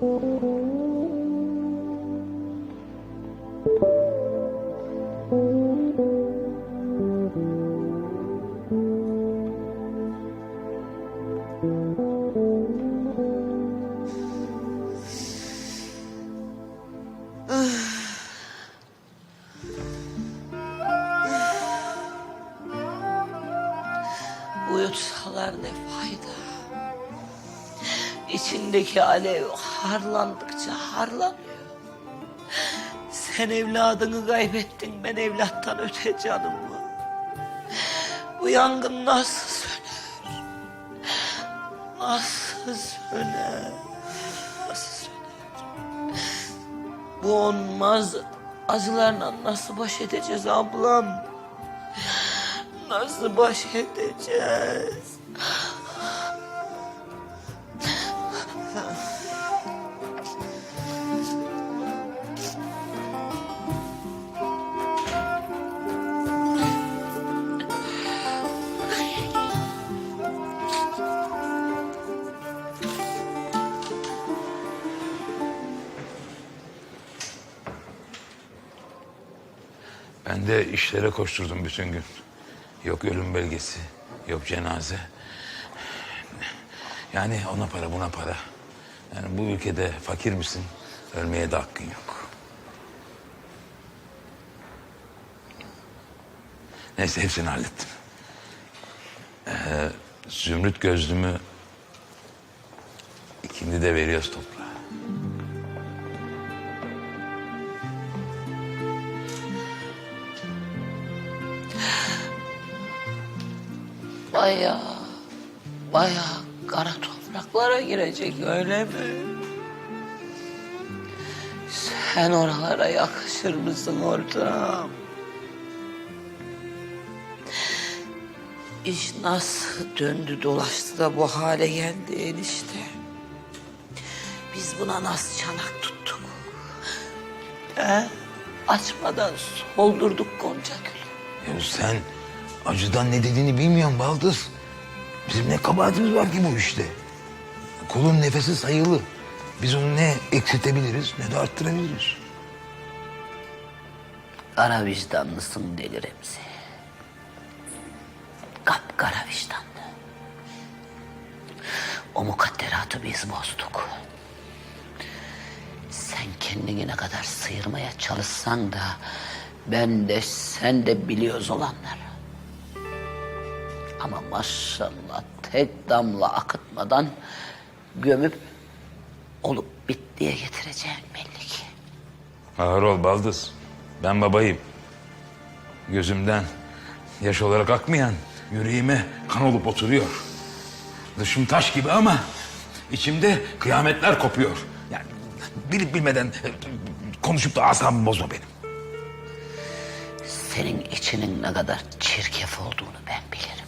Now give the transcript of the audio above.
Uyutsalar ne fayda. İçindeki alev harlandıkça harlanıyor. Sen evladını kaybettin, ben evlattan öte canımı. Bu yangın nasıl söner? Nasıl söner? Nasıl söner? Bu olmaz. Acılarla nasıl baş edeceğiz ablam? Nasıl baş edeceğiz? Ben de işlere koşturdum bütün gün. Yok ölüm belgesi, yok cenaze. Yani ona para buna para. Yani bu ülkede fakir misin? Ölmeye de hakkın yok. Neyse hepsini hallettim. Ee, zümrüt gözlümü ikindi de veriyoruz toprağa. Baya, baya kara topraklara girecek öyle mi? Sen oralara yakışır mısın ortam? İş nasıl döndü dolaştı da bu hale geldi enişte? Biz buna nasıl çanak tuttuk? He? Açmadan soldurduk Gonca Gül'ü. Ya sen acıdan ne dediğini bilmiyorsun Baldız. Bizim ne kabahatimiz var ki bu işte. Kulun nefesi sayılı. Biz onu ne eksiltebiliriz ne de arttırabiliriz. Kara vicdanlısın deli Remzi. Kapkara vicdanlı. O mukadderatı biz bozduk. Sen kendini ne kadar sıyırmaya çalışsan da... ...ben de sen de biliyoruz olanları. Ama maşallah tek damla akıtmadan... ...gömüp olup bittiye getireceğim belli ki. Ağır ol Baldız. Ben babayım. Gözümden yaş olarak akmayan yüreğime kan olup oturuyor. Dışım taş gibi ama içimde kıyametler kopuyor. Yani bilip bilmeden e, konuşup da asabımı bozma benim. Senin içinin ne kadar çirkef olduğunu ben bilirim.